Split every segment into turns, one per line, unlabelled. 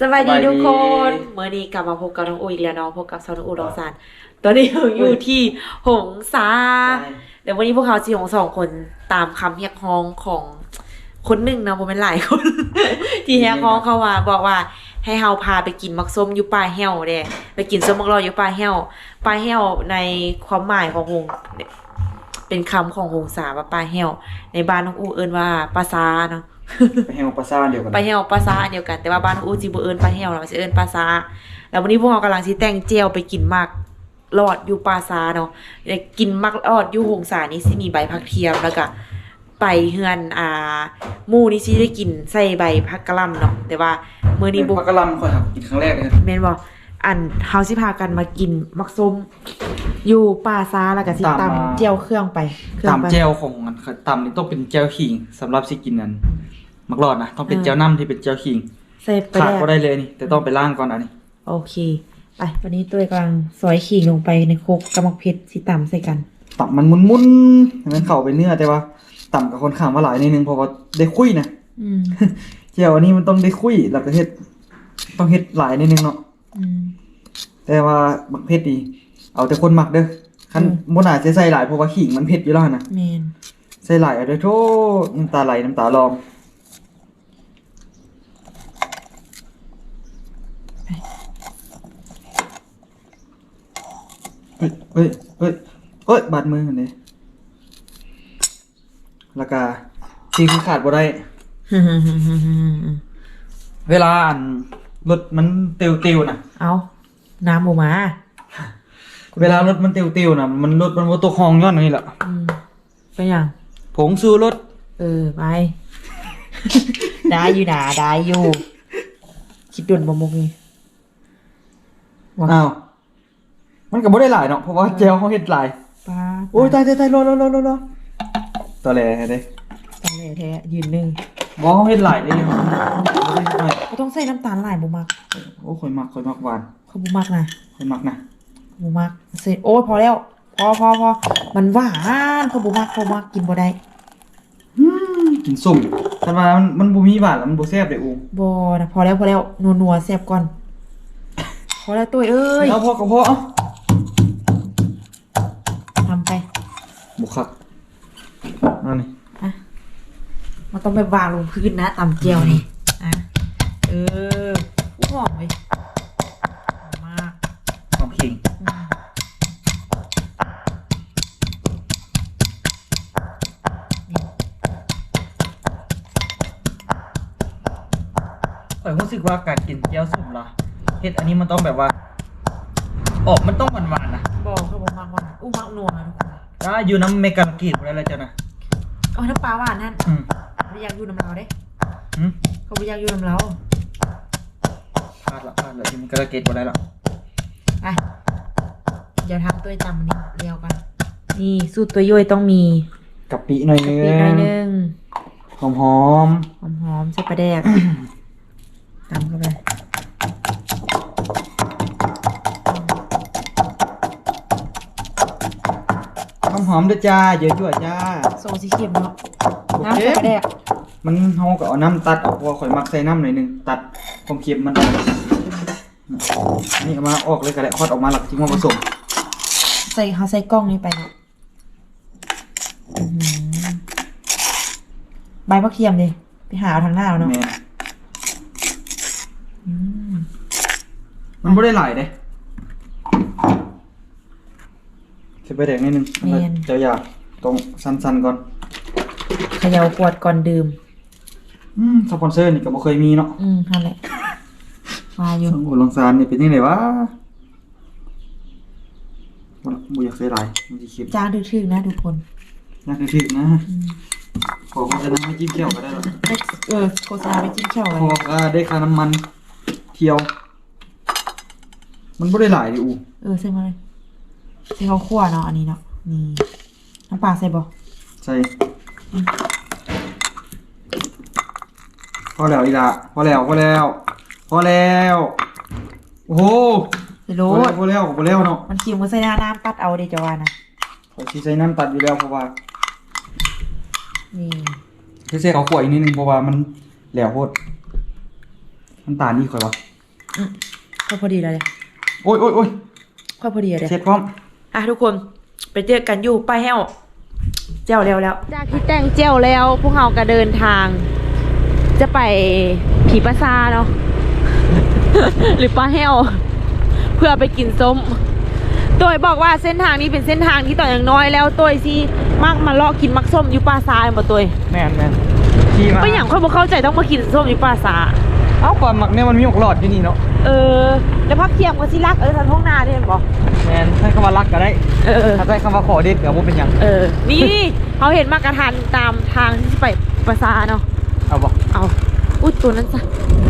สวัสดี
สวัสดี
ทุกคนเมื่อนี้กลับมาพบกับน้องอูอีกแล้วเนาะพบกับซอนองอูดองซานตอนนี้เราอยู่ที่หงสา
ใช่
เดี๋ยววันนี้พวกเขาจีของสองคนตามคำเรียกร้องของคนหนึ่งนะผมเป็นหลายคน ที่เรียกร้องเข้ามาบอกว่าให้เฮาพาไปกินมักส้มอยู่ป่าแห้วเด้ไปกินส้มมักรออยู่ป่าแห้วป่าแห้วในความหมายของหงเป็นคำของหงสาว่าป่าแห้วในบ้านน้องอูเอิ้นว่าปลาซาเนาะ
ไปแฮงปลาซ่าเดียวกัน
ปลาแห้วปลาซาอันเดียวกัน แต่ว่าบ้านอูจิบ่เอิ้นปลาแห้วเราสิเอิ้นปลาซาแล้ววันนี้พวกเรากำลังสิแต่งเจียวไปกินมักรอดอยู่ปลาซาเนาะได้กินมักรอดอยู่หงสานี่สิมีใบผักเทียมแล้วก็ไปเฮือนอ่าหมู่นี่สิได้กินใส่ใบผักกะหล่ำเนาะแต่ว่ามื้อนี้
เป็น
บ่
พักกะหลำค่อยครับกินครั้งแรกเลย
แม่นบ่อันเฮาสิพากันมากินมักส้มอยู่ปลาซาแล้วก็สิตำเจียวเครื่องไปเครื่อง
ตาม
ไป
แจวของมันครับตามนี่ต้องเป็นแจวขิงสำหรับสิกินนั้น มักรอดนะต้องเป็น
อืม
แจวน้ำที่เป็นแจวขิง
ใส่ไป
ขาด
แล้ว
ก็ได้เลยนี่แต่ต้องไปล่างก่อนอันนี้
โอเคไปวันนี้ตัวกำลังซอยขิงลงไปในโคกกระมักเพชรสิตำใส่กัน
ตับมันมุนๆให้มันเข้าไปเนื้อแต่ว่าต่ำกับคนข้างมาหลายนิดนึงเพราะว่าได้คุยนะ
อืม
แจวอันนี้มันต้องได้คุยแล้วก็เฮ็ดต้องเฮ็ดหลายนิดนึงเนาะ
อืม
แต่ว่าบักเผ็ดดีเอาแต่คนมักเด้อคัน
อืม
บ่น่าจะใส่หลายเพราะว่าขิงมันเผ็ดอยู่แล้วนะ
เมน
ใส่หลายเอาเด้อโธ่น้ำตาไหลน้ำตาลอง เฮ้ยเฮ้ยเฮ้ยเฮ้ยบาดมือกันเลยแล้วก็ที่คือขาดบ่ได้ เวลาอันรถมันเตียวๆน่ะ
เอาน้ำหมูหมา
เวลารถมันเตียวๆน่ะมันรถมันบ่ตกคลองย้อนอันนี้แหละ
อืมเป็นอย่าง
ผงสู้รถ
เออ ไป ได้อยู่หนาได้อยู่ คิดด่วนบะมุกนี่ว้าว
อ้าว มันก็บ่ได้หลายเนาะเพราะว่าเจลเขาเฮ็ดหลาย
ป้า
โอ้ยตายตายตายรอรอรอรอรอตัวแหล่เด้
ตายเลยแท้ยืนหนึ่ง
บ่เขาเฮ็ดหลายเด้บ่ได้น้อย
ก็ต้องใส่น้ำตาลหลายบุมัก
โอ้ข่อยมักข่อยมักหวาน
เขาบุมักนะ
ข่อยมักนะ
บุมักเสร็จโอ้ยพอแล้ว พอพอพอมันหวานเขาบุมักเขาบุมักกินบ่ได้
กินส้มคันว่ามันมันบ่มีหวานแล้วมันบ่แซ่บเด้อู
บอนะพอแล้วพอแล้วนัวนัวๆแซ่บก่อนพอแล้วตุ้ยเอ้ย
เอาพอก็พอ บ่คักนั่นนี่
อะมันต้องไปวางลงพื้นนะตำเจียวนี่อะเอออู้หอมเลยหอมมาก
หอมขิง
อืม
ข่อยรู้สึกว่าการกินเจียวส้มล่ะเฮ็ดอันนี้มันต้องแบบว่า ออกมันต้องหวานๆนะ
บอกเขาบอกมากว่าอู้มักนัวนะทุกคน
ถ้าอยู่น้ำเมกาลกีดบ่ได้แล้วจ้ะนะ
เอาน้ำปลาหวานนั่น
อืม
ไม่อยากอยู่น้ำเราเด้
หืม
เขาไม่อยากอยู่น้ำเรา
พลาดละพลาดละอยู่เมกาลกีดบ่ได้ละ
ไปเดี๋ยวทำตัวตำอันนี้เรียวกันนี่สูตรตัวย่อยต้องมี
กะปิหน่อย
กะ
นึ
ปิหน่อย
ง
นึง
หอมหอม
หอมหอมๆใส่ปลาแดกตำเข้าไป
หอมหอมๆด้วยจ้าเยอะด้วยจ้า
โซสีเขียวเนาะน้ำใส่ปลาแดก
มันเฮาก็เอาน้ำตัดออกเพราะว่าข่อยมักใส่น้ำหน่อยหนึงตัดความเค็มมันออกนี่เอามาออกเลยก็ได้คอดออกมาหลักทิ้งมาผสม
ใส่เขาใส่กล้องนี้ไปเนาะอื้อหือใบมะเขียมดิไปหาเอาทางหน้าเอาเนาะ
แม่น
อืม
มันบ่ได้หลายเด้ ใส่ไปแดงนิดนึงแล้วก็เจ้าอยากตรงสั้นๆก่อน
เขย่าขวดก่อนดื่ม
อืมสปอนเซอร์นี่ก็บ่เคยมีเนาะ
อืมนั่นแหละมาอยู่
สังโอลองซานนี่เป็นยังไงวะบ่ละบ่อยากใส่หลายมันสิเค็ม
จ้างถึกๆนะทุกคน
อยากถึกๆนะ
อืม
ขอโฆษณาไม่จิ้มเที่ยวก็ได้หรอก
ได้เออโฆษณาไปจิ้มแช่ว
พ
ไว้
อก็ได้ค่าน้ำมัน เที่ยว มันบ่ได้หลายดิอู
เออใส่มาเลย ใส่เขาวคั่วเนาะอันนี้เนาะนี่น้ำปลาใส่บ่
ใช่พอแล้วอีละพอแล้วพอแล้วพอแล้วโอ้โห
ใส่โร
พอแล้ว
ด
พอแล้วพอแล้วเนาะ
มันเคี่ยวมันใส่น้ำน้ำตัดเอาเดจาว่านะ
ขอชีใช้น้ำตัดอยู่แล้วเพราะว่า
นี่
เท่ๆเขาขวอีกนิดนึงเพราะว่ามันแหลวโพดน้ำตาลนี่ข่อยวะ
ค่อยพอดีแล้วเลย
โอ้ยโอ้ยโอ้ย
ค่อยพอดีเลย
เสร็จพร้อม
อะทุกคนไปเจอกันอยู่ป้ายแห้วเจ้าแล้วแล้ว จากที่แต่งเจ้าแล้ว พวกเราก็เดินทาง จะไปผีปราซาเนาะหรือป้าแห้วเพื่อไปกินส้มตัวบอกว่าเส้นทางนี้เป็นเส้นทางที่ต่ออย่างน้อยแล้วตัวสิมากมาเลาะกินมักส้มอยู่ป่าซาบ่ตัว
แม่นแม่นขี่มา
ไม่อย่างค่อยบ่เข้าใจต้องมากินส้มอยู่ป่าซา
เอ้าก่อนหมักเนี่ยมันมีหกหลอดอยู่นี่เนาะ
เออ แล้วพักเทียมกับสิรักเออทางท้องนาเนี่ยบอก
แม่นใช้คำว่ารักก็ได้
เออ
ถ้าใช้คำว่าขอเด็ดก็บ่เป็นหยัง
เออ นี่เขาเห็นมากระทันตามทางที่ไปปราสาทเนาะ
เอาบ่
เอาอุ้ยตัวนั้นซะ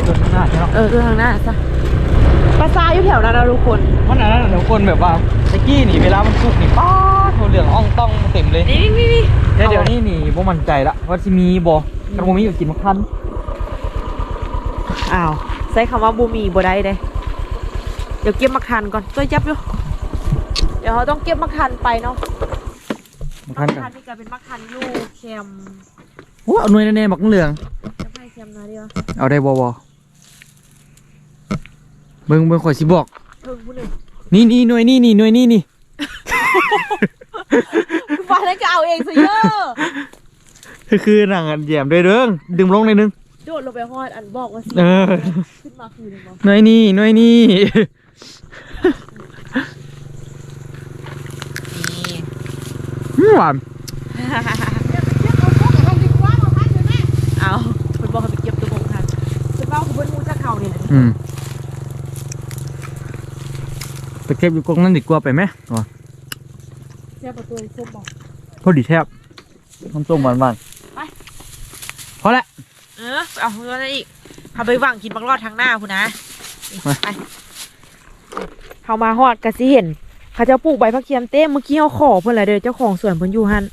จนข้างหน้าใช่เนาะ
เออตัวทางหน้าซะปราสาทอยู่แถวนั้นนะทุกคน
มันอันนั้นนะทุกคนแบบว่าตะกี้นี่เวลามันสุกนี่ป๊าดโทเหลืองอ่องต้องเต็มเลย
นี่นี่นี่
แต่เดี๋ยวนี้นี่บ่มั่นใจละว่าสิมีบ่กันบ่มีอยู่กินมาคัน
อ้าว ใช้คำว่าบูมีบ่ได้เด้เดี๋ยวเก็บมักทันก่อนตัวจับอยู่ เดี๋ยวเขาต้องเก็บมักทันไปเนาะ
มา
มั
คัน
ก
กัน
ทันนี่ก็เป็นมักทันอยู่แคมป์
โอ้เอาหน่วยแน่ๆบักเหลือง
จะไปแคมป์นะเดียว
เอาได้บ่บ่เบิ่งเบิ่งข่อยสิบอก
เพิ่งผู้หนึ่ง
นี่นี่หน่วยนี่นี่หน่วยนี่นี่
ฟ้าแล้วก็เอาเองซะเยอะ
คือคือหนังอันแยมด้วยเด้งดึงลงหน่อยนึง
โดดลงไปฮอดอันบอกว่าสิ
เออ
ขึ้นมาคือหนึ่งบอก
หน่วยนี่หน่วยนี่
นี่
อืมหวาน
เอาเป็นบอกให้ไปเก็บตัวบงทันเป็นบอกคือเบิ้ลมูจักเขาเนี่ยนะ
อืมไปเก็บอยู่กรงนั้นดีกว่าไปไหมอ๋อ
เจ้าประตูส้มบอก
พอดีแทบน้ำส้มหวานหวาน
ไป
พอละ
เออเอาเรื่องนั้นอีกพาไปว่างกินบังรอดทางหน้าคุณนะนี่
ไป
ไปเขามาฮอดกะสิเห็นเขาเจะปลูกใบพักเทียมเต้มเมื่อกี้เขาขอเพื่อนอะไรเด้อเจ้าของสวนเพิ่นอยู่หัน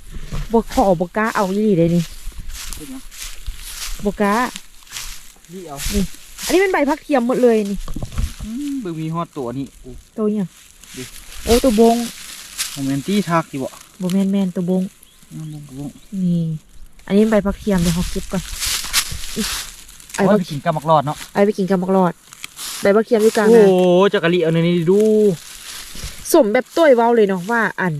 บกขอบกล้าเอาอีหลีเลยนี่บกล้า
ดีเอา
อันนี้เป็นใบพักเทียมหมดเลยนี่
อืมเบิ่งมีฮอดตัวนี่โอ้
ตัวเนี่ย
ดิ
โอ้ตัวบง
โมเมนตี้ทักสิบ่
โบแมนแมนตัวบง
อืมบ่บ่
นี่ อันนี้เป็นใบพักเทียมเดี๋ยวเขาเก็บก่อนอิ ไอ้
เอา
พัก
ไปกินกับมักรอดเนาะ
ไอ้ไปกินกับมักรอดใบพักเทียมอยู่กลาง
โอ้
นะ
โหจักะลิเอาในนี้ดู
สมแบบต้วยเว้าเลยเนาะว่าอัน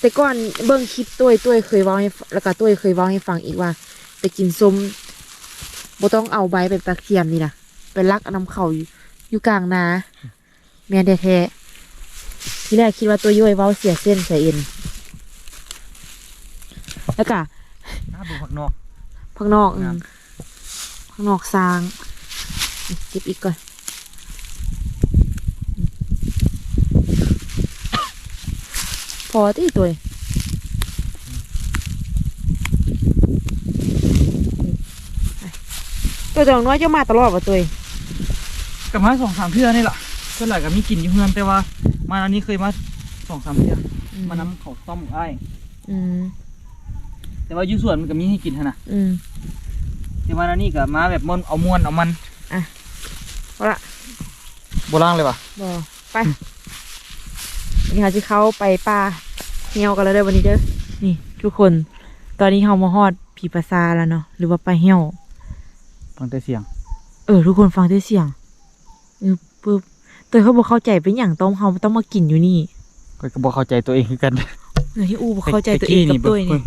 แต่ก่อนเบิ่งคลิปต้วยต้วยเคยเว้าให้ฟแล้วก็ต้วยเคยเว้าให้ฟังอีกว่าไปกินส้มบ่ต้องเอาใบไปปักเทียมนี่นะไปลักเอาน้ำเขาอยู่อยู่กลางนาแม่นแท้ๆที่แรกคิดว่าตัวย่อยเว้าเสียเส้นเสียเอ็นแล้วก็
น่าดูผักนอก
พักนอกอื
ครั
ม
บ
พักนอกสร้างนี่เก็บอีกก่อนพอที่ตัวนี่ตัวจังน้อยจะมาตลอดว่ะตัว
กับมาสองสามเทื่อนี่แหละเพื่อนหลายก็มีกินอยู่เพื่อนแต่ว่า มาอันนี้เคยมาสองสามเทื่อมานำเขาต้มอ้าย
อืม
แต่ว่าอยู่สวนมันก็มีให้กินหั่นนะ
อืม
แต่ว่าอันนี้ก็มาแบบมันเอามวนเอามัน
เอาละ
โบราณเลยป่ะ
บอไปนี่ค่ะที่เขาไปป่าเหี่ยวกันแล้วเด้อวันนี้เด้อนี่ทุกคน ตอนนี้เขามาฮอดผีปราซาแล้วเนาะหรือว่าป่าเหี่ยว
ฟังแต่เสียง
เออ ทุกคนฟังได้เสียงเออปึ๊บแต่เขาบอกเข้าใจเป็นอย่างต้องเขาต้องมากินอยู่นี่
ก็ก็บอกเข้าใจตัวเองคือกัน
เออที่อู้บอกเข้าใจตัวเองกับตัว
เบิ่
นี่
ง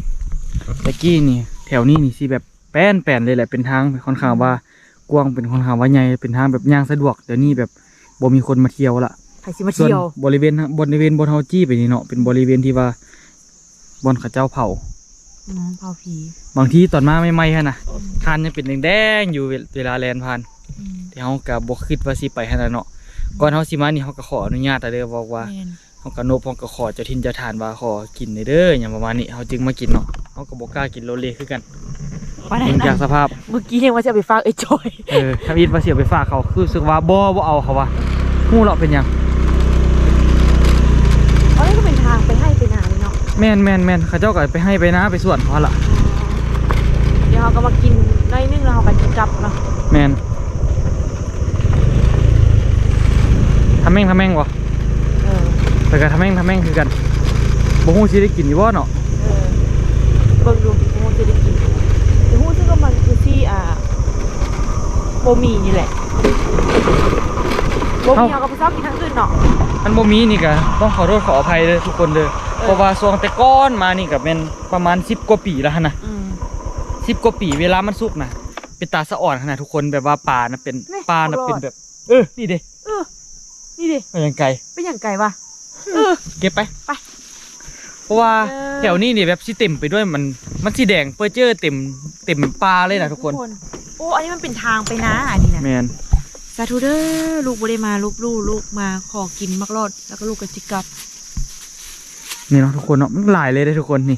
ตะกี้นี่แถวนี้นี่สิแบบ แป้นแป้นเลยแหละเป็นทางค่อนข้างว่ากว้างเป็นค่อนข้างว่าใหญ่เป็นทางแบบย่างสะดวกเดี๋ยวนี้แบบบ่มีคนมาเที่ยวละ
ใครสิมา
ส่วน
เที่ยว
บริเวณบริเวณบนเฮาจี้ไปนี่เนาะเป็นบริเวณที่ว่าบอนเขาเจ้าเผา
อืมเผาผี
บางทีตอนมาไม่ไหม้ฮะนะทานยังเป็นแดงๆอยู่เวเวลาแลนผ่าน
อืม
ที่เฮาก็บ่คิดว่าสิไปหั่นน่ะเนาะก่อนเฮาสิมานี่เฮาก็ขออนุญาตแต่เด้อบอกว่า
แม่น
เฮาก็นบเฮาก็ขอเจ้าทินเจ้าทานว่าขอกินได้เด้อหยังประมาณนี้เฮาจึงมากินเนาะเฮาก็บ่กล้ากินโลเลคือกัน
ไปไหน
เนื่องจาก
นะ
สภาพ
เมื่อกี้เรียกว่าจะเอาไปฝากไอ้จอย
เออถ้าอีทว่าสิเอาไปฝากเขาคือรู้สึกว่าบ่บ่เอาเขาว่าฮู้เนาะเป็นหยัง
อ๋อนี่ก็เป็นทางไปให้ไปนาเลยเนาะ
แม่นแม่นแม่นเขาเจ้าก็ไปให้ไปนะไปสวนเขาล่ะ
เดี๋ยวเขาก็มากินน้อยนึงแล้วเขาก็กินกลับเนาะ
แม่นทำแม่งทำแม่งบ่
เออ
แต่ก็ทำแม่งทำแม่งคือกันบ่ฮู้สิได้กินอยู่บ่เนาะ
เออเบิ่งดูฮู้จะได้กินแต่ฮู้ซึ่งก็มันคือ ที่อ่าโบหมีนี่แหละบ่มีเอากับผู้ชอบกินทั้งคืนเนาะ
มันบ่มีนี่ก็ต้องขอโทษขออภัยเลยทุกคนเลยเพราะว่าช่วงแต่ก้อนมานี่ก็เป็นประมาณ10กว่าปีแล้วหั่นนะ
อืม
10กว่าปีเวลามันสุกนะเป็นตาสะอ่อนขนาดทุกคนแบบว่าปลานะเป็น
นี่
ปลานะ
ตลอด
เป็นแบบ เออนี่เด้
เออนี่ดิ
เป็นยังไง
เป็นอย่างไก่วะเออ
เก็บไป
ไป
เพราะว่า
เออ
แถวนี้นี่แบบสิเต็มไปด้วยมันมันสีแดงเปอร์เจอร์เต็มเต็มปลาเลยนะทุกคน
โอ้อันนี้มันเป็นทางไปนะอันนี้นะ
แมน
สาธุเด้อลูกบ่ได้มาลูกลูกลูกมาขอกินมักรอดแล้วก็ลูกก็จิกลับ
นี่เนาะทุกคนเนาะมันหลายเลยได้อทุกคนนี่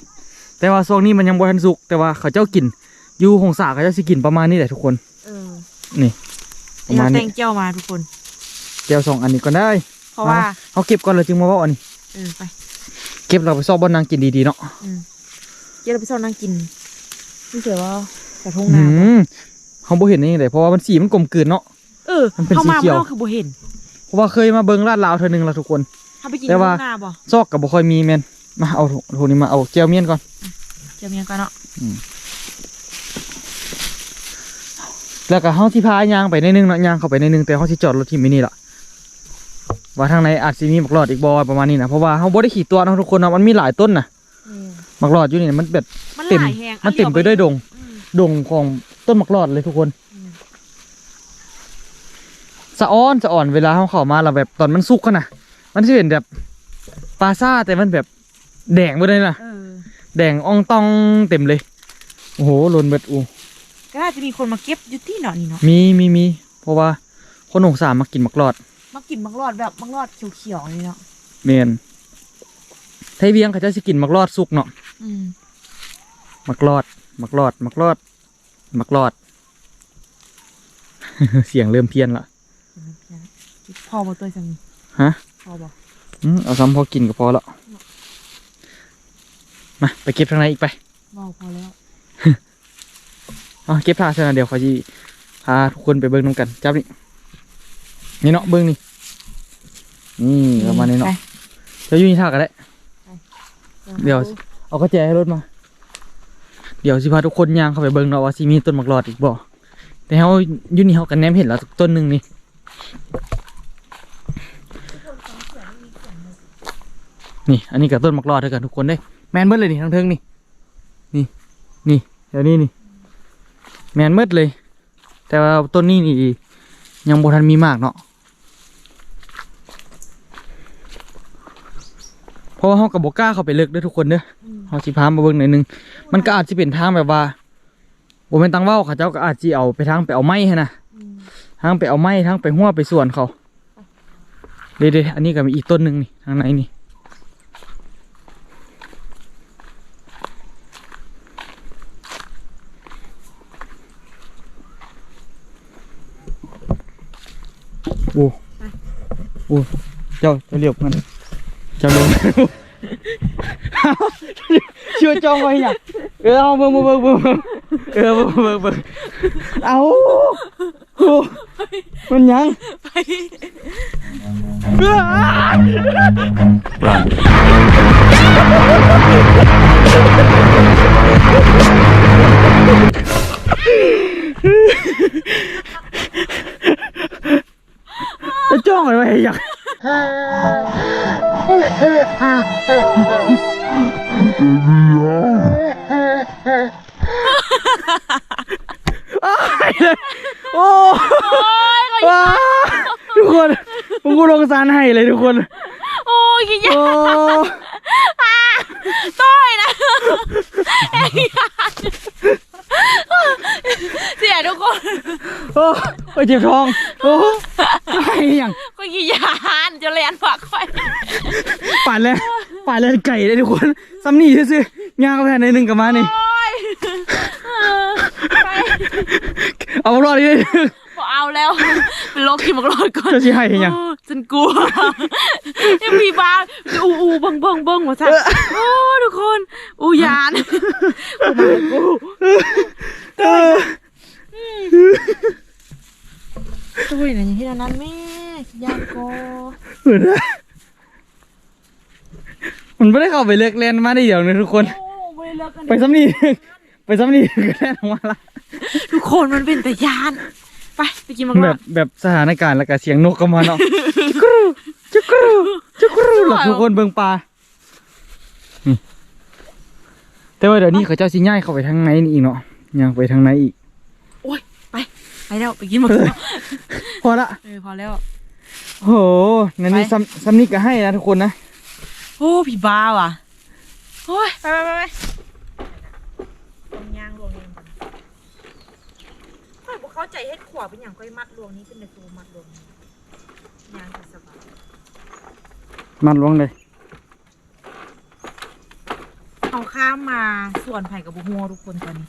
แต่ว่าช่วงนี้มันยังบ่ทันสุกแต่ว่าเขาเจ้ากินอยู่หงสาเขาเจ้าสิกินประมาณนี้แหละทุกคน
เออ
นี่ประ
นี่
มา
เรา
ณ
แต่
นี้
งเจ้ามาทุกคน
แก้วสองอันนี้ก็ได้
เพราะว่า
เขาเก็บก่อนเลยจึงมาเว่าอันนี้
เออไป
เก็บเราไปซอบบอนนางกินดีๆเนาะ
อืมเจ้าเราไปซ่อนนั่งกินนี่เสือว่ากระทง
อื
น้ำ
มเขาบ่เห็นนี่เลยเพราะว่ามันสีมันกลมกลืนเนาะ
เออ
มันเป็น
เข้ามา
สีเขียว
เมื่อคือบ่เห็น
เพราะว่าเคยมาเบิ่งลาดลาวเธอหนึงแล้วทุกคน
ถ้าไปกิน
แต่
กระท
ว่า
งน้ำบ่
ซอกกับบ่ค่อยมีแมนมาเอาโทนี้มาเอาแก้วเมียนก่อน
เจ้าเมียกันเนาะ
แล้วก็เฮาที่พายางไปในอยนึงเนาะยางเข้าไปในอยนึงแต่เฮาสิจอดรถที่มินี่ล่ะ ว่าทางในอาจสิมีหมักรอดอีกบ่ประมาณนี้นะเพราะว่าเฮาบ่ได้ขี่ตัวเนาะทุกคนเนาะมันมีหลายต้นน่ะ
อืม
หมักรอดอยู่นี่มันแบบ
มัน
เต็ม
หลายแหง
มันเต็มไปด้วยดง
อืม
ดงของต้นหมักรอดเลยทุกคน
อืม
สะอ้อนสะอ่อนเวลาเฮาเข้ามาแล้วแบบตอนมันสุกกันน่ะมันสิเป็นแบบปลาซ่าแต่มันแบบแดงเบิดเลยน่ะ
เออ
แดงอ่องตองเต็มเลยโอ้โหหล่นเบิดอู
ก็น่าจะมีคนมาเก็บอยู่ที่เนาะนี่เนาะ
มีมีมีเพราะว่าคนหงสามมากินหมักรอด
มากินมักรอดแบบมักรอดเขียวๆนี่เนาะ
เมนไทยเวียงเขาจะสิกินหมักรอดสุกเนาะ
อืม
หมักรอดหมักรอดหมักรอดหมักรอด เสียงเริ่มเพี้ยนละ
พอบ่ตัวจัง
ฮะ
พอบ่
อืมเอาซ้ำพอกินก็พอแล้วมาไปเก็บทางในอีกไป
บ่พอแล้ว
อ๋อเก็บผ้าเสร็จแล้วเดี๋ยวเขาจะพาทุกคนไปเบิ้งน้ำกัน จับนี่นี่เนาะเบิ้งนี่ นี่ประมาณนี้เนาะ
ไป
จะอยู่นี่ท่ากันได้ เดี๋ยวเอากระแจให้รถมา เดี๋ยวสิพาทุกคนย่างเข้าไปเบิ่งเนาะว่าสิมีต้นหมากรอดอีกบ่แต่เฮาอยู่นี่เฮากันแนมเห็นแล้วต้นหนึงนี่นี่ อันนี้กับต้นหมากรอดเท่ากันทุกคนเด้ แมนเบิดเลยนี่ทั้งเทิงนี่ นี่ นี่เดี๋ยวนี้นี่ แมนเบิดเลย แต่ว่าต้นนี้นี่ยังบ่ทันมีมากเนาะ เพราะว่าเฮากับบ่กล้าเข้าไปลึกเด้อทุกคนเด้อ
อืม
เฮาสิพามาเบิ่งหน่อยหนึง มันก็อาจจะเป็นทางแบบว่าบ่เป็นตังเว้าเขาเจ้าก็อาจสิเอาไปทางไปเอาไม้หั่นน่ะ
อืม
ทางไปเอาไม้ทางไปหัวไปสวนเขาเดี๋ยวๆอันนี้ก็มีอีกต้นหนึ่งนี่ทางไหนนี่โอ้โอ้เจ้าเจ้าเรียบมัน เจ้าลงเชื่อจองไว้เนี่ยเออเอาเบิ่ ออเบิ่งเบิ่งเบิ่งเอาโอ้มันยัง
ไป
จะจ้องอะไรไว้อยากโอ้ว้าทุกคนผมกูลงสารให้เลยทุกคน
โอ้ยกี่ยา
โอ้
ต้อยนะเสียทุกคน
โอ้โอ้เจ็บท้อง โอ้ไอ้ยัง
ก็กี่ยานจะเรียนฝากไว้
ป่านแล้วป่านแล้วไก่เลยทุกคนซ้ำนี่ซื่อๆย่างกาแฟในหนึ่งกับมานี่
โอ้ยเออไป
เอารอดดิ
พอเอาแล้วเป็นโรคที่มักรอดก่อน
เจ้าสิให้ยัง
โอ้ฉันกลัวยังมีบ้าอูอูบังบังบังหัวใจโอ้ทุกคนอูยานกูมากู
เออ
ตัวอย่างนี้ที่นั้นแม่ยานโก
เหมือนนะมันไม่ได้เข้าไปเลือกเล่นมาได้เดี๋ยวนะทุกคน
โอ้ไม่ได้เลิกกัน
ไปซ้ำนี่ไปซ้ำนี่ก็แล่นออกมาละ
ทุกคนมันเป็นแต่ยาน ไปไปกินมัง
แบ
ลอบด
แบบสถานการณ์แล้วก็เสียงนกก็มาเนาะจุกรูจุกรูจุกรูหลับทุกคนเบิ่งปลานี่แต่ว่าเดี๋ยวนี้เขาเจ้าสิย้ายเข้าไปทางไหนนี่อีกเนาะยังไปทางไหนอีก
โอ้ยไป ไปแล้วไปกินมังลอด
พอละ
เออพอแล้ว
โอ้โหงั้นนี่
ไป
ซ้ำซ้ำนี่ก็ให้นะทุกคนนะ
โอ้พี่บ้าว่ะโอ้ยไปไปไปไปย่างรวงนี้ก่อนค่อยบอกเข้าใจเฮ็ดขวาเป็นอย่างค่อยมัดรวงนี้เป็นในตัวมัดรวงนี้ย่างจะสบาย
มันลวงเลย
เอาข้ามมาส่วนไผ่กับบุหัวทุกคนตอนนี้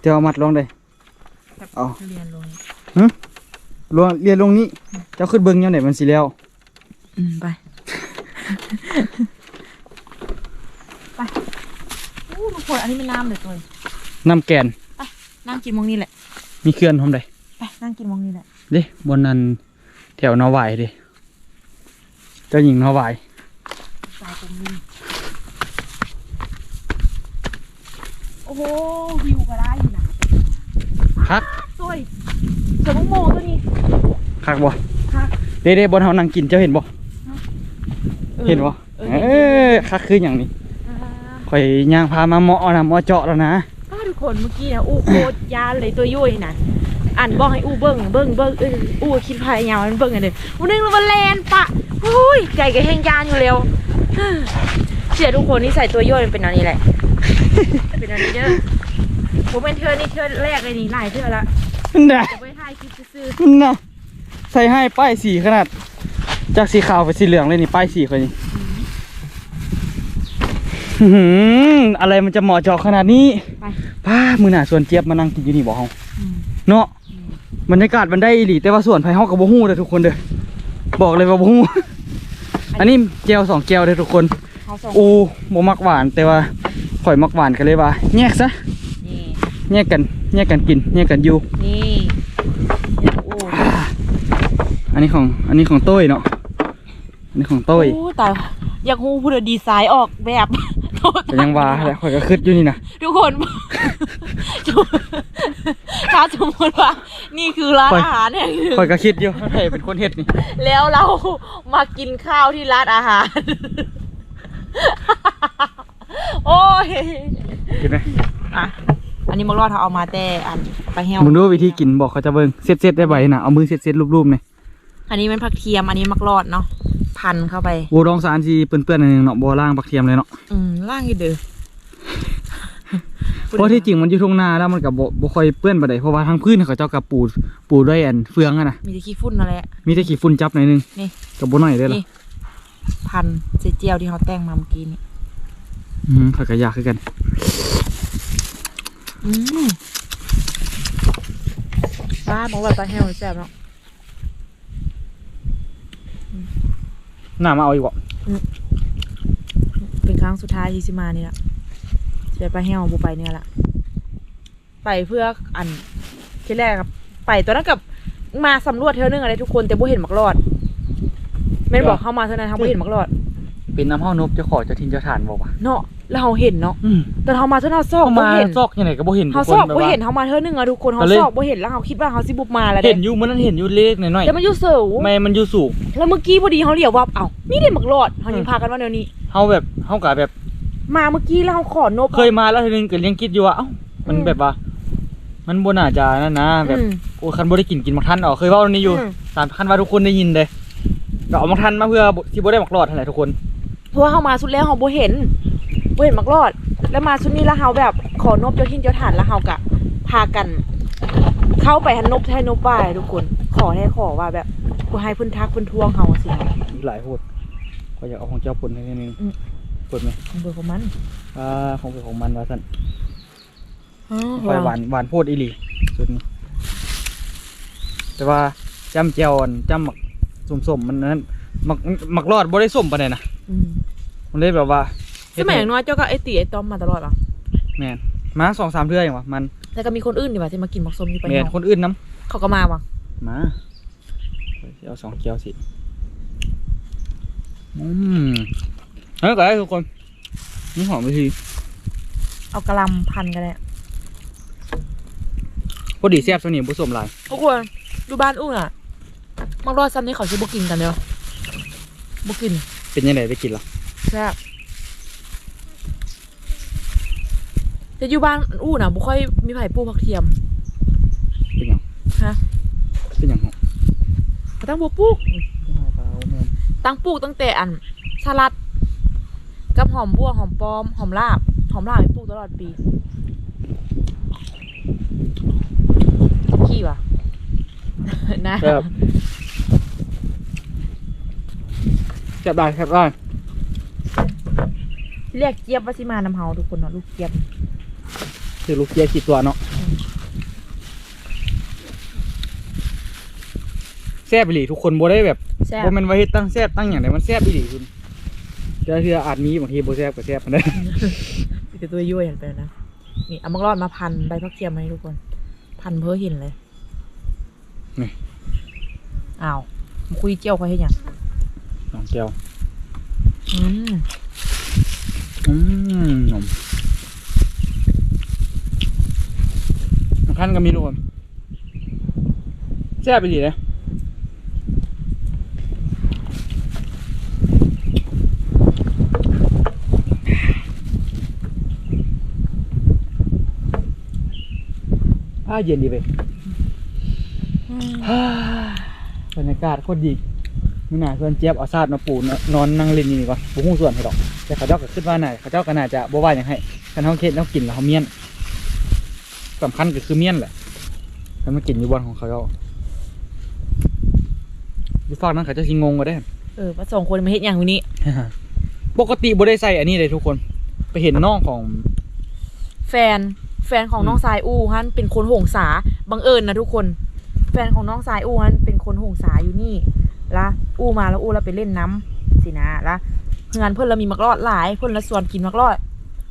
เดี๋ยวเอามัดลงเลย
แบบ
เอา
เรียนลงนี้
ลวงเรียนลงนี้ เจ้าขึ้นเบิ่งยังไหนมันสิแล้ว
อืมไป ไปโอ้ทุกคนอันนี้เป็นน้ำเลยตัว
น้ำแกน
นั่งกินมองนี่แหละ
มีเคลื่อนพร้อมใด
ไปนั่งกินมองนี่แหละ
เด้บนนั้นแถวนอไหวายเด้เจ้าหญิงนอไหวาย
ตายตรงนี้โอ้โหวิวก็ได้อยู่นะ
คัก
สวยสวยมากโมตัวนี้
คักบ่
ค่ะ
เด้เด้บนเฮานั่งกินเจ้าเห็นบ่เห็นบ่
เออ
เอ
เห็น
อคักคืออย่างนี้
อ่า
ข่อยย่างพามาเหมาะนะเหมาะเจาะแล้วนะ
อ้าวทุกคนเมื่อกี้นะอู้โคตรยานเลยตัวยุ่ยนะอ่านบอกให้อู้เบิ้งเบิ้งเบิ้งเอออู้คิดพายาวมันเบิ้งอันเดียววันนึงมันแลนปะอุ้ยใจกับแหงยานอยู่เร็วเสียทุกคนที่ใส่ตัวย่อยมันเป็นอันนี้แหละ เป็นอันนี้เด้อ ผมเป็นเธอนี่เธอแรกเลยนี่หลายเธอละ
น่ะ
ผมไปถ่ายคลิปซื้อ
น่ะใส่ให้ป้ายสีขนาด จากสีขาวไปสีเหลืองเลยนี่ป้ายสีข่อยนี่อื้อหืออะไรมันจะเหมาะเจาะขนาดนี้
ๆไป
ป้ามือหน่าส่วนเจี๊ยบมานั่งกินอยู่นี่บ่เฮา
อืม
เนาะบรรยากาศมันได้อีหลีแต่ว่าส่วนไผเฮากับบ่ฮู้เด้อทุกคนเด้อบอกเลยว่าบ่ฮู้อันนี้แก้วสองแก้วเด้อทุกคน
เขาส่ง
อูบ่มักหวานแต่ว่าข่อยมักหวานกันเลยว่าแยกซะ
นี่
แยกกันแยกกันกินแยกกันอยู่
นี่โอ้
อันนี้ของอันนี้ของโต้ยเนาะอันนี้ของโต้ย
โอ้ตายอยากฮู้พูดดีไซน์ออกแบบ
แต่ยังว่าแหละข่อยก็คิดอยู่นี่นะ
ทุกคนถ้าสมมติว่า นี่คือร้านอาหารเนี่ย
ข่อยก็คิดอยู่ใครเป็นคนเฮ็ดนี่
แล้วเรามากินข้าวที่ร้านอาหาร โอ้ย
กินไหม
อะ อันนี้มักรอดเขาเอามาแต่อันไปลาแห้ว
มึงดูวิธีกินบอกเขาจะเบิ่งเซ็ตๆได้ใบน่ะเอามือเซ็ตๆรูปๆนี่
อันนี้เป็นผักเทียมอันนี้มักรอดเนาะพันเข้าไป
โอ้รองสารสิเปื้อนๆอันหนึงเนาะบ่ล้างบักเทียมเลยเนาะ
อืมล่างอีเด้อ
เพราะที่จริงมันอยู่ทุ่งนาแล้วมันก็บ่บ่ค่อยเปื้อนปานใดเพราะว่าทางพื้นเขาเจ้าก็ปูปูด้วยอันเฟืองอะนะ
มีแต่ขี้ฝุ่นนั่นแหละ
มีแต่ขี้ฝุ่นจับหน่อยนึง
นี่
ก็บ่น้อยเด้อล่ะ
นี่พันเจเจียวที่เขาแต่งมาเมื่อกี้นี่
อืมเขาก็อยากคือกัน
อืมบ้านบอกว่าปลาแห้วแซ่บเนาะ
หน้ามาเอาอีกบ่
เป็นครั้งสุดท้ายที่สิมานี่ละเสียปลาแห้วบูไปเนี่ยละไปเพื่ออันที่แรกครับ ไปตอนนั้นกับมาสำรวจเท่านึงอะไรทุกคนแต่บ่เห็นหมักรอดแม่นบอกเข้ามาเท่านั้นทำบ่เห็นหมักรอด
เป็นน้ำเฮานบเจ้าขอเจ้าทินเจ้าฐานบ่วะ
เนาะ แล้วเราเห็นเนาะ
อืม
แต่เรามาเท่านั้นซอก
เข้า
บ่
มา
เห็น
ซอกยังไงก็บ่เห็น
เขา
ทุก
ซ
คน
อก
แบบ
บ่
ว่า
เห็นเขามาเท่านึงอะทุกคนเขา
ก็เลย
ซอกบ่เห็นแล้วเขาคิดว่าเขาสิบุบมาแล้วเด้
เห็นอยู่มันนั้นเห็นอยู่เล็กหน่อย
แต่มันอยู่เสว
ๆไม่มันอยู่สูง
แล้วเมื่อกี้พอดีเขาเหลียวว่าเอ้านี่ได้หมักรอดเขายังพากันว่าเดี๋ยวนี้
เฮาแบบเฮาก็แบบ
มาเมื่อกี้แล้วเขาขอนบ
เคยมาแล้วทีนึงก็ยังคิดอยู่ว่าเอ้ามัน
อืม
แบบว่า มันบ่น่าจะนั่นนะแบบ
อืม
โอ้คันบ่ได้กินกินมักทันออกเคยเว้าเรื่องนี้อยู่
อืม
ตามคันว่าทุกคนได้ยินเลยก็เอามักทันมาเพื่อบ่ที่บ่ได้มักรอดเท่าไหร่ทุกคน
เพราะว่าเขามาสุดแล้วเขาบ่เห็น บ่เห็นหมักรอด แล้วมาสุดนี้แล้วเขาแบบขอนบเจ้าทินเจ้าฐานแล้วเขากะพากัน เข้าไปหันนบให้นบบ่ายทุกคน ขอให้ขอว่าแบบกูให้เพื้นทักเพื้นทวงเขาสิ
มีหลายโพดก็อยากเอาของเจ้าปนให้นิดนึง
อืม
ปนไหม
เบอร์ของมัน
อ่าของเป็นของมันว่าซั่น
อ๋อ
ไฟหวานหวานโพดอีหลีสุดนี้แต่ว่าจำแจวอันจำหมักส้มๆมันนั้นหมักหมักรอดบ่ได้ส้มปานใดนะ
อืม
มันเลยแบบว่า
สมัยอย่างน้อยเจ้าก็ไอตีไอตอมมาตลอดอะ
แม่นมาสองสามเทื่ออย่างวะมัน
แต่ก็มีคนอื่นดีกว่าที่มากินหมักส้มอยู่ไป
แม่น
เนาะ
คนอื่นน้
เขาก็มาว่ะำ
มาเอาสองแก้วสิอืมแล้วก็ได้ทุกคนนี่หอมไปที
เอากระหลำพันกันเลย
พอดีแซ่บสนิมผสมหลาย
ทุกคนดูบ้านอู้น่ะมักรอดซ้ำนี่เขาชื่อบุกินกันเด้อบุกิน
เป็นยังไงไปกินล่ะ
แซ่บ แต่อยู่บ้านอู้น่ะบ่ค่อยมีไผ่ปูผักเทียม
เป็นหยัง
ฮะ
เป็นหยังเหรอ
ก็ตั้งบ่ปลูกตั้งปลูกตั้งแต่อันสลัด กับหอมบัวหอมปอมหอมลาบหอมลาบให้ปลูกตลอดปีขี้วะนะ
แซ่บแซ่บได้แซ่บได้
เรียกเจี๊ยบว่าสิมานำเฮาทุกคนเนาะลูกเจี๊ยบ
คือลูกเกียร์ขีดตัวเนาะแซ่บอีหลีทุกคนบ่ได้แบบ
แซ่บ
บ่แม่นว่าเฮ็ดตั้งแซ่บตั้งหยังไดมันแซ่บอีหลีคุณแต่เทื่ออาจมีบางทีบ่แซ่บก็แซ่บปานใด
มีแต่ตัวยั่วเห็นไปแล้วนะ นี่เอามักรอดมาพันใบพักเทียมมาให้ทุกคน พันเพื่อเห็นเลย
นี่
อ้าวมาคุยเจียวเขาให้หยัง
น้องแก้ว
อืม
อืม หนมน้ำคันก็มีทุกคนแซ่บอีหลีเลยผ้าเย็นดีไปบรรยากาศโคตรดีมื่อหน่าเพื่อนเจี๊ยบเอาซาดมาปูนนอนนั่งเล่นอยู่นี่ก่อนบุ้งส่วนให้ดอกแต่เขาเจ้าก็คิดว่าน่ะเขาเจ้าก็น่าจะบ่ว่าอย่างให้คันเฮาเค็ดแล้วกินแล้วเขาเมี่ยน สำคัญก็คือเมี่ยนแหละถ้ามากินอยู่บนของเขาเจ้าอยู่ฝากนั้นเขาเจะสิงงก็ได้
เออมาสองคนมาเฮ็ดอย่างวันนี้
ปกติบ่ได้ใส่อันนี้เลยทุกคน ไปเห็นน้องของ
แฟน แฟนของน้องสายอูฮันเป็นคนหงสา บังเอิญนะทุกคน แฟนของน้องสายอูฮันเป็นคนหงสาอยู่นี่ ละอูมาแล้วอูแล้วไปเล่นน้ำสินะละเพื่อนเพื่อนเรามีมักรอดหลาย เพื่อนละส่วนกินมักรอด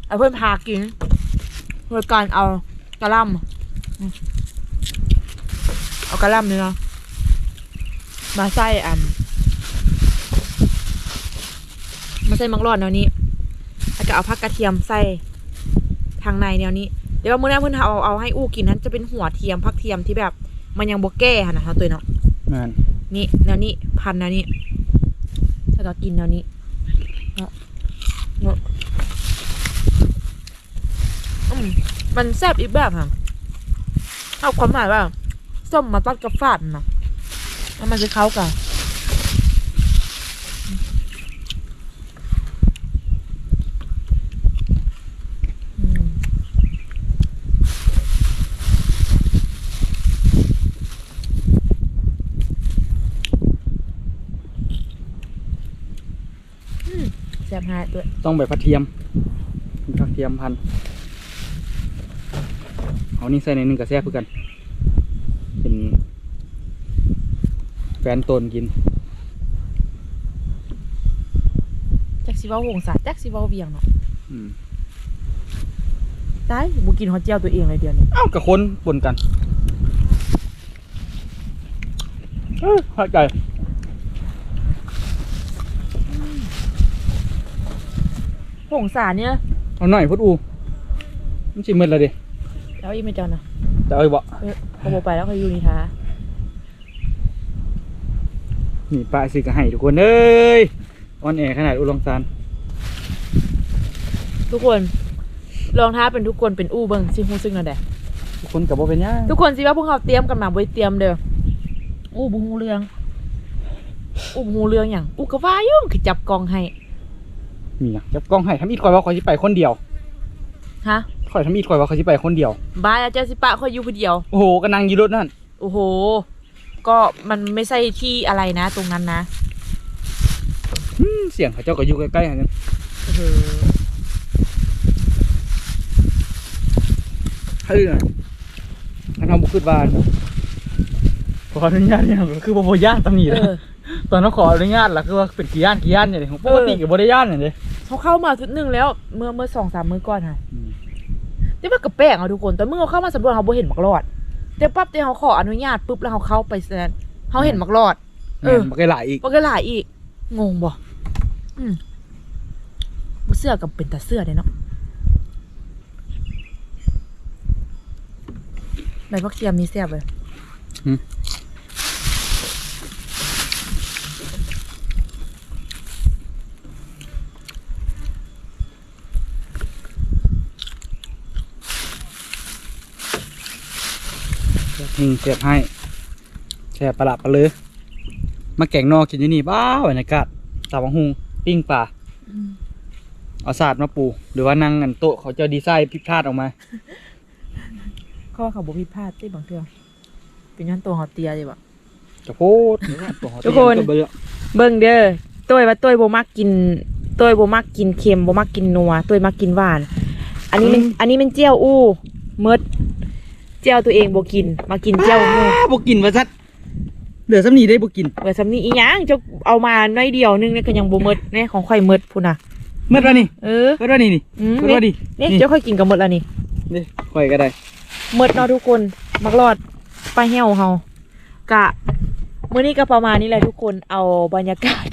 เอาเพื่อนพากินโดยการเอา กระหลำอืมเอากระหลำเนี่ยนะมาใส่อัน มาใส่มักรอดแนวนี้แล้วก็เอาผักกระเทียมใส่ทางในแนวนี้ เดี๋ยวว่ามื้อหน้าเพิ่นเอาเอาให้อู้กินนั้นจะเป็นหัวเทียมผักเทียมที่แบบ มันยังบ่แก่หั่นนะเฮาตัวเนาะ
งาน
นี่แนวนี้พันแนวนี้แล้วก็กินแนวนี้เนาะเนาะอื มันแซ่บอีกแบบค่ะเอาความหมายว่าส้มมาตัดกับฝาดนะแล้วมันจะเข้ากันแซ่บหายด้วย
ต้องแบบกระเทียมกระเทียมพัน เอานี่ใส่ในหนึงกับแซ่บเพื่อกัน เป็นแฟนตนกิน
จักสิเว้าหงสาจักสิเว้าเวียงเนาะ
อืม
ตายบ่กินฮอตเจียวตัวเองเลยเดี๋ยวนี้
เอ้ากับคนปนกันเอ้ยเข้าใจ
หงสาเนี่ย
เอาหน่อยพุทอูมันชิมมืดแล้วดิ
แล้วอีเมจอนนะ
แต่เอ้ยบ่
เออเขาบอกไปแล้วเขาอยู่นี่ท้า
นี่ป้าซื้อก็ให้ทุกคนเอ้ยออนแอร์ขนาดอุลองซาน
ทุกคนลองท้าเป็นทุกคนเป็นอู้เบิงซิฮูซึ่งนั่นแหละ
ทุกคนกับว่าเป็นหยัง
ทุกคนสิว่าพวกเขาเตรียมกันมาบ่ได้เตรียมเด้ออู้บุฮูเรื่อง อู้บุฮูเรื่องอย่างอู้ก็ว่าอยู่คือจับกองให้
มีหยังจับกล้องให้ทำอีดคอยว่าคอยสิไปคนเดียว
ฮะ
คอยทำอีดคอยว่าคอยสิไปคนเดียว
บายอาจารย์สิปะคอยอยู่คนเดียว
โอ้โหก็นั่งอยีรถนั่น
โอ้โห ก็มันไม่ใช่ที่อะไรนะ ตรงนั้นนะ
อืมเสียงเขาเจ้าก็อยู่ใกล้ๆกัน
เออ
เฮ้ยอันทำบุขึ้นบ้านขออนุญาตเนี่ยคือบ่บ่ย่านตำหนิ
เอ
เลย
อ
ตอนนั้นขออนุญาตล่ะคือว่าเป็นกี่ย่านกี่ย่านอย่างนี้ของปกติกับบริย่านอย่างนี้
เขาเข้ามาทุดหนึ่งแล้ว เมื่อเมื่อสองสามมื้อก่อนค่ะ แต่ว่ากับแป้งเอาทุกคนแต่เมื่อเขาเข้ามาสำรวจเขาบ่เห็นหมักรอดแต่ปั๊บที่เขาขออนุญาตปุ๊บแล้วเขาเข้าไปแสดงเขาเห็นหมักรอด เอ
เอ
อ
อมันก็หลายอีก
มันก็หลายอีก งงบ่อืมบ่เสื้อกับเป็นตาเสื้อเด้เนาะใบพักเทียมนี่แซ่บเลย
หิงเสียบให้แซ่บปลาละปลาเลยมาแกงนอกกินอยู่นี่บ้าวบรรยากาศตาบังหุงปิ้งปลาเอาสาดมาปูหรือว่านั่งอันโต๊ะเขาจะดีไซน์ผิดพลาดออกมา
ข้อเขาบ่ผิดพลาดติบางเทื่อเป็นย้อนตัวเฮาเตียดิบ่
จะโพดตัวเขา
ทุกคน
ตัวเบื่อ
เบิ่งเด้อต้วยว่าต้วยบ่มักกินต้วยบ่มักกินเค็มบ่มักกินนัวต้วยมักกินหวาน อันนี้มันอันนี้มันเจียวอู้เมด เจียวตัวเองบ่กิน มากินเจียวหมู่
อ้าบกินว่าซัดเหลือซ้ำนี้ได้บกิน
เออสำนี้อีหยังจะเอามาน้อยเดียวนึงเนี่ยก็ยังบ่หมดแน่ของข่อยหมดพุ่นน่ะ
เมื่อวานี่
เออ
เมื่อวานี่นี่
อืม
เมื่อวานี่
นี่
นี่
เจ้าค่อยกินกับหมดแล้วนี่
นี่ข่อยก็ได้
หมดเนาะทุกคน มักรอดปลาเหี่ยวเฮากะมื้อนี้ก็ประมาณนี้แหละทุกคนเอาบรรยากาศ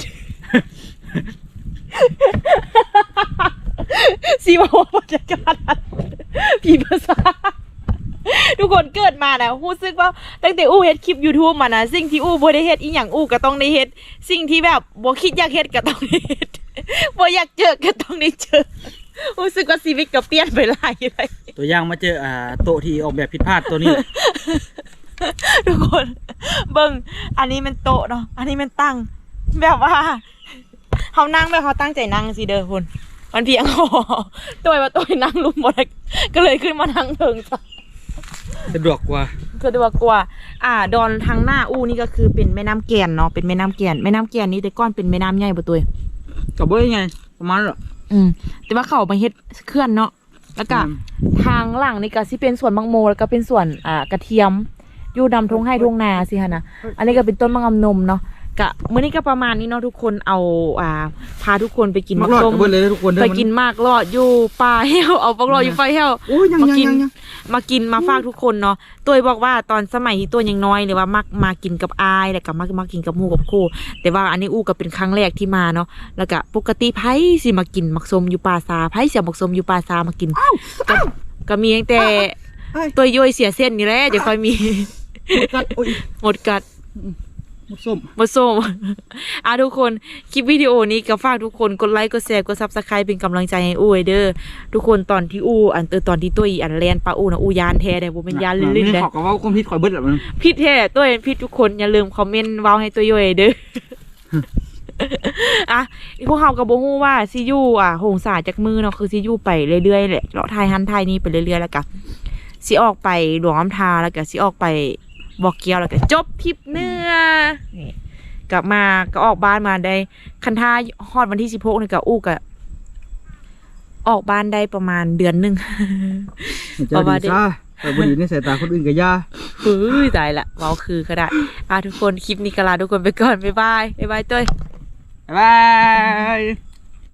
สิบอกว่าบรรยากาศอะไรผีภาษาทุ กคนเกิดมานะรู้สึกว่าตั้งแต่อู้เฮ็ดคลิป YouTube มานะสิ่งที่อู้บ่ได้เฮ็ดอีหยังอู้ก็ต้องได้เฮ็ดสิ่งที่แบบบ่คิดอยากเฮ็ดก็ต้องได้เฮ็ดบ่อยากเจอก็ต้องได้เจอรู้สึกว่าชีวิตก็เปลี่ยนไปหลายเลย
ตัวอย่างมาเจออ่าโต๊ะที่ออกแบบผิดพลาดตัวนี้
ทุกคนเบิ่งอันนี้เป็นโต๊ะเนาะอันนี้เป็นตั้ง แบบว่าเขานั่งแบบเขาตั้งใจนั่งสิเด้อคุณมันเพียงพอตัวว่าตัวนั่งรุมหมดก็เลยขึ้นมานั่งเถิงซะ
สะดวกกว่า
คือตัวกลัวอ่า ดอนทางหน้าอู้นี่ก็คือเป็นแม่น้ำแกนเนาะเป็นแม่น้ำแกนแม่น้ำแกนนี่แต่ก้อนเป็นแม่น้ำใหญ่บ่ตัว
กับว่ายังไงประมาณนั้นเหรอ
อืม แต่ว่าเขามาเฮ็ดเคลื่อนเนาะแล้วก็
อืม
ทางหลังนี่ก็สิเป็นสวนมังโมแล้วก็เป็นสวนอ่ากระเทียมอยู่ดำทงให้ทงนาสิฮะนะอันนี้ก็เป็นต้นมะงำนมเนาะ กะมื้อนี้ก็ประมาณนี้เนาะทุกคนเอาอ่าพาทุกคนไปกิน
มั
มั
ก
ก
รอด
ส้ม
กับเบิดเลยนะทุกคนเด้อ
ไป
มั
กินมากรอดอยู่ป่าเหี่ยวเอาปักรอดอยู่ไฟเหี่ยว
โอ้ยยัง
มา
ยัง
กิน
ยังยัง
มากินมาฝากทุกคนเนาะตัวบอกว่าตอนสมัยที่ตัวยังน้อยเลยว่ามักมากินกับอายแล้วก็มักมากินกับหมู่กับคู่ แต่ว่าอันนี้อู้ก็เป็นครั้งแรกที่มาเนาะแล้วก็ปกติไผสิมากินมักสมอยู่ป่าซาไผเสียมักสมอยู่ป่าซามากินก็ก็มีตั้งแต่
เอ้ย
ตัวย่อยเสียเส้นนี่แหละเดี๋ยวค่อยมี
กัดโอ้ย
หมดกัด
ห มดส้ม
มาส้มอะทุกคนคลิปวิดีโอนี้ก็ฝากทุกคนกดไลค์กดแชร์กดซับสไครป์เป็นกำลังใจให้อู้ไว้เด้อทุกคนตอนที่อู้อันเออตอนที่ตัวอีอันแลนปลาอู้นะอู้ยานแท้ได้บ่เป็นยานลื่นๆ
ไม่
เด้
ได้ขอกกับว่าความพิษข่อยเบิดแหละมัน
ผิดแท้ตัวเองผิดทุกคนอย่าลืมคอมเมนต์เว้าให้ตัวย่อยเด้ออะพวกเขาก็บ่ฮู้ว่าซิอยูอะโหงสาจากมือเนาะคือซิอยูไปเรื่อยๆแหละเลาะทายหันทายนี้ไปเรื่อยๆแล้วก็สิออกไปหลวงน้ำทาแล้วก็สิออกไป บอกเกียวแล้วก็จบทริปเนื้อนี่กลับมาก็ออกบ้านมาได้ คันท่าฮอดวันที่สิบหกนี่ก็อู้ก็ออกบ้านได้ประมาณเดือนหนึง
เจ้าดีซ่าแต่บุหรี่ในสายตาคนอื่นก็ย่า
เฮ้ยตายละเว้าคือก็ได้อะทุกคนคลิปนี้ก็ลาทุกคนไปก่อน บ๊ายบาย บ๊ายบายเต้ย
บ๊ายบาย